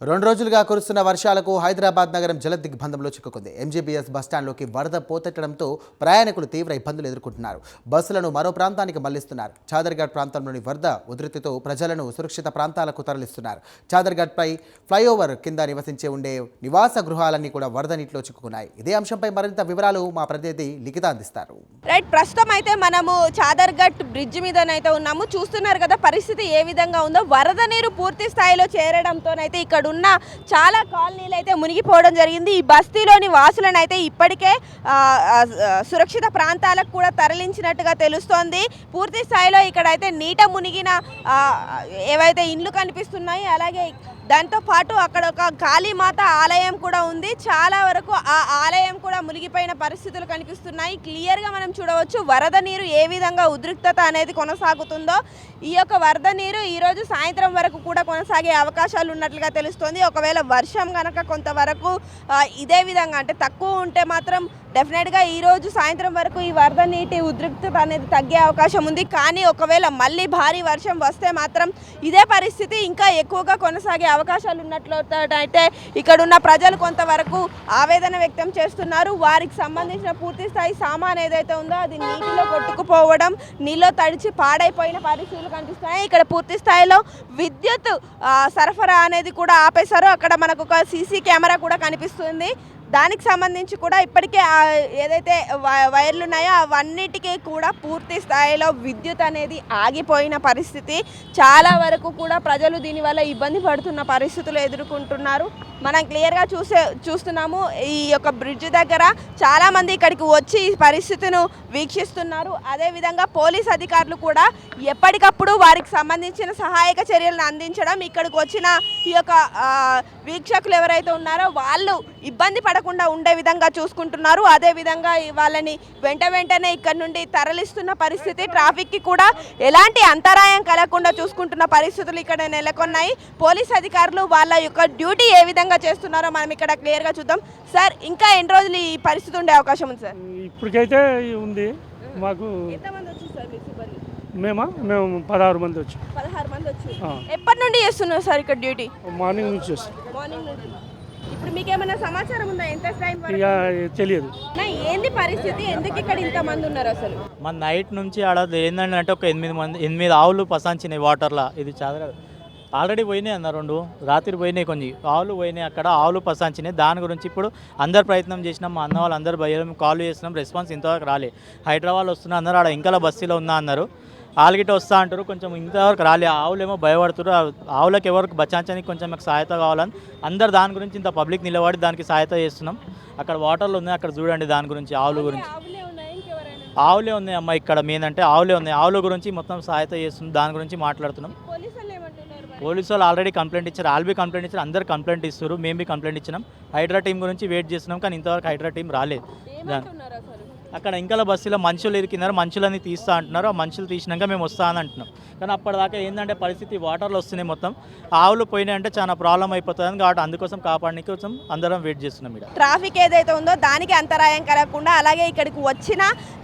రెండు రోజులుగా కురుస్తున్న వర్షాలకు హైదరాబాద్ నగరం జలదిగ్బంధంలో చిక్కుకుంది. ఎంజీబీఎస్ బస్టాండ్లోకి వరద పోతెట్టడంతో ప్రయాణికులు తీవ్ర ఇబ్బందులు ఎదుర్కొంటున్నారు. బస్సులను మరో ప్రాంతానికి మళ్ళిస్తున్నారు. చాదర్ఘాట్ ప్రాంతంలోని వరద ఉధృతితో ప్రజలను సురక్షిత ప్రాంతాలకు తరలిస్తున్నారు. చాదర్ఘాట్పై ఫ్లైఓవర్ కింద నివసించే ఉండే నివాస గృహాలన్నీ కూడా వరద నీటిలో చిక్కుకున్నాయి. ఇదే అంశంపై మరింత వివరాలు మా ప్రతినిధి లిఖిత అందిస్తారు. రైట్ ప్రస్తుతం అయితే మనము చాదర్ఘట్ బ్రిడ్జ్ మీదనైతే ఉన్నాము. చూస్తున్నారు కదా పరిస్థితి ఏ విధంగా ఉందో. వరద నీరు పూర్తి స్థాయిలో చేరడంతోనైతే ఇక్కడ ఉన్న చాలా కాలనీలు అయితే మునిగిపోవడం జరిగింది. ఈ బస్తీలోని వాసులను అయితే ఇప్పటికే సురక్షిత ప్రాంతాలకు కూడా తరలించినట్టుగా తెలుస్తోంది. పూర్తి స్థాయిలో ఇక్కడైతే నీట మునిగిన ఏవైతే ఇండ్లు కనిపిస్తున్నాయి అలాగే దాంతో పాటు అక్కడ ఒక కాళీమాత ఆలయం కూడా ఉంది. చాలా వరకు ఆ ఆలయం కూడా మునిగిపోయిన పరిస్థితులు కనిపిస్తున్నాయి. క్లియర్గా మనం చూడవచ్చు వరద నీరు ఏ విధంగా ఉద్రిక్తత అనేది కొనసాగుతుందో. ఈ యొక్క వరద నీరు ఈరోజు సాయంత్రం వరకు కూడా కొనసాగే అవకాశాలు ఉన్నట్లుగా తెలుస్తోంది. ఒకవేళ వర్షం కనుక కొంతవరకు ఇదే విధంగా అంటే తక్కువ ఉంటే మాత్రం డెఫినెట్గా ఈరోజు సాయంత్రం వరకు ఈ వరద నీటి ఉద్రిక్తత అనేది తగ్గే అవకాశం ఉంది. కానీ ఒకవేళ మళ్ళీ భారీ వర్షం వస్తే మాత్రం ఇదే పరిస్థితి ఇంకా ఎక్కువగా కొనసాగే అవకాశాలు ఉన్నట్లు అయితే ఇక్కడ ఉన్న ప్రజలు కొంతవరకు ఆవేదన వ్యక్తం చేస్తున్నారు. వారికి సంబంధించిన పూర్తి స్థాయి సామాన్ ఏదైతే ఉందో అది నీటిలో కొట్టుకుపోవడం నీళ్ళలో తడిచి పాడైపోయిన పరిస్థితులు కనిపిస్తున్నాయి. ఇక్కడ పూర్తి స్థాయిలో విద్యుత్ ఆ, సరఫరా అనేది కూడా ఆపేశారు. అక్కడ మనకు ఒక సీసీ కెమెరా కూడా కనిపిస్తుంది. దానికి సంబంధించి కూడా ఇప్పటికే ఏదైతే వ- వైర్లు ఉన్నాయో అవన్నిటికీ కూడా పూర్తి స్థాయిలో విద్యుత్ అనేది ఆగిపోయిన పరిస్థితి. చాలా వరకు కూడా ప్రజలు దీనివల్ల ఇబ్బంది పడుతున్న పరిస్థితులు ఎదుర్కొంటున్నారు. మనం క్లియర్గా చూసే చూస్తున్నాము. ఈ యొక్క బ్రిడ్జ్ దగ్గర చాలామంది ఇక్కడికి వచ్చి ఈ పరిస్థితిను వీక్షిస్తున్నారు. అదేవిధంగా పోలీస్ అధికారులు కూడా ఎప్పటికప్పుడు వారికి సంబంధించిన సహాయక చర్యలను అందించడం ఇక్కడికి వచ్చిన ఈ యొక్క వీక్షకులు ఎవరైతే ఉన్నారో వాళ్ళు ఇబ్బంది పడకుండా ఉండే విధంగా చూసుకుంటున్నారు. అదేవిధంగా వాళ్ళని వెంట వెంటనే ఇక్కడ నుండి తరలిస్తున్న పరిస్థితి ట్రాఫిక్కి కూడా ఎలాంటి అంతరాయం కలగకుండా చూసుకుంటున్న పరిస్థితులు ఇక్కడ నెలకొన్నాయి. పోలీస్ అధికారులు వాళ్ళ యొక్క డ్యూటీ ఏ విధంగా చేస్తున్నారో మనం ఇక్కడ క్లియర్గా చూద్దాం. సార్ ఇంకా ఎన్ని రోజులు ఈ పరిస్థితి ఉండే అవకాశం ఉంది సార్? ఇప్పటికైతే ఉంది. మాకు ఎంతమంది వచ్చి సార్ మీ సిబ్బంది? మేమా? మేము పదహారు మంది వచ్చాం. పదహారు మంది వచ్చి. ఎప్పటి నుండి చేస్తున్నారు సార్ ఇక్కడ డ్యూటీ? మార్నింగ్ నుంచి మార్నింగ్ నుండి. ఇప్పుడు మీకు ఏమైనా సమాచారం ఉందా? ఎంత టైం వరకు? ఇక తెలియదు. ఏంది పరిస్థితి? ఎందుకు ఇక్కడ ఇంత మంది ఉన్నారు అసలు? మన నైట్ నుంచి ఆడ ఏంటంటే అంటే ఒక ఎనిమిది మంది ఎనిమిది ఆవులు పసాంచినాయి వాటర్లో. ఇది చాలా ఆల్రెడీ పోయినాయి అన్న రెండు రాత్రి పోయినాయి కొన్ని. ఆవులు పోయినాయి అక్కడ ఆవులు పసాంచినాయి. దాని గురించి ఇప్పుడు అందరు ప్రయత్నం చేసినాం. మా అన్న వాళ్ళు అందరు భయం కాల్ చేసినాం. రెస్పాన్స్ ఇంతవరకు రాలే. హైదరాబాద్ వస్తున్నా అన్నారు. ఆడ ఇంకల బస్సీలో ఉన్నా అన్నారు. ఆల్గిట వస్తా అంటారు కొంచెం ఇంతవరకు రాలే. ఆవులు ఏమో భయపడుతున్నారు ఆవులకు ఎవరికి బచాంచడానికి కొంచెం మాకు సహాయత కావాలని అందరు దాని గురించి ఇంత పబ్లిక్ నిలబడి దానికి సహాయత చేస్తున్నాం. అక్కడ వాటర్లు ఉన్నాయి. అక్కడ చూడండి దాని గురించి ఆవుల గురించి. ఆవులే ఉన్నాయి ఇంకెవరైనా? ఆవులే ఉన్నాయి అమ్మ ఇక్కడ మెయిన్ అంటే ఆవులే ఉన్నాయి. ఆవుల గురించి మొత్తం సహాయత చేస్తుంది దాని గురించి మాట్లాడుతున్నాం. పోలీసు వాళ్ళు ఆల్రెడీ కంప్లైంట్ ఇచ్చారు. ఆల్బీ కంప్లైంట్ ఇచ్చారు. అందరు కంప్లైంట్ ఇస్తారు మేము బి కంప్లైంట్ ఇచ్చినాం. హైడ్రా టీం గురించి వెయిట్ చేసినాం కానీ ఇంతవరకు హైడ్రా టీం రాలేదు. అక్కడ ఇంకల బస్సులో మనుషులు ఇరికినారు మనుషులని తీస్తా అంటున్నారు. ఆ మనుషులు తీసినాక మేము వస్తా అని అంటున్నాం. కానీ అప్పటిదాకా ఏంటంటే పరిస్థితి వాటర్లు వస్తున్నాయి మొత్తం. ఆవులు పోయినాయి అంటే చాలా ప్రాబ్లం అయిపోతుంది. కాబట్టి అందుకోసం కాపాడడానికి కోసం అందరం వెయిట్ చేస్తున్నాం ఇక్కడ. ట్రాఫిక్ ఏదైతే ఉందో దానికి అంతరాయం కలగకుండా అలాగే ఇక్కడికి వచ్చిన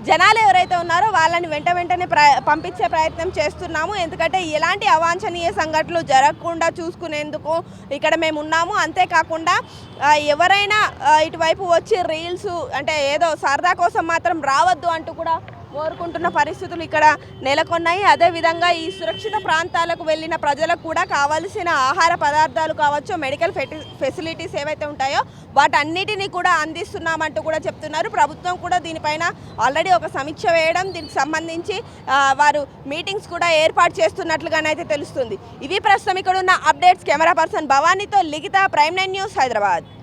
జనాలు ఎవరైతే ఉన్నారో వాళ్ళని వెంట వెంటనే ప్ర పంపించే ప్రయత్నం చేస్తున్నాము. ఎందుకంటే ఎలాంటి అవాంఛనీయ సంఘటనలు జరగకుండా చూసుకునేందుకు ఇక్కడ మేము ఉన్నాము. అంతేకాకుండా ఎవరైనా ఇటువైపు వచ్చి రీల్స్ అంటే ఏదో సరదా కోసం మాత్రం రావద్దు అంటూ కూడా కోరుకుంటున్న పరిస్థితులు ఇక్కడ నెలకొన్నాయి. అదేవిధంగా ఈ సురక్షిత ప్రాంతాలకు వెళ్ళిన ప్రజలకు కూడా కావలసిన ఆహార పదార్థాలు కావచ్చు మెడికల్ ఫెటి- ఫెసిలిటీస్ ఏవైతే ఉంటాయో వాటన్నిటిని కూడా అందిస్తున్నామంటూ కూడా చెప్తున్నారు. ప్రభుత్వం కూడా దీనిపైన ఆల్రెడీ ఒక సమీక్ష వేయడం దీనికి సంబంధించి వారు మీటింగ్స్ కూడా ఏర్పాటు చేస్తున్నట్లుగానైతే తెలుస్తుంది. ఇవి ప్రస్తుతం ఇక్కడ ఉన్న updates. Camera person భవానీతో Likhitha Prime Nine News Hyderabad.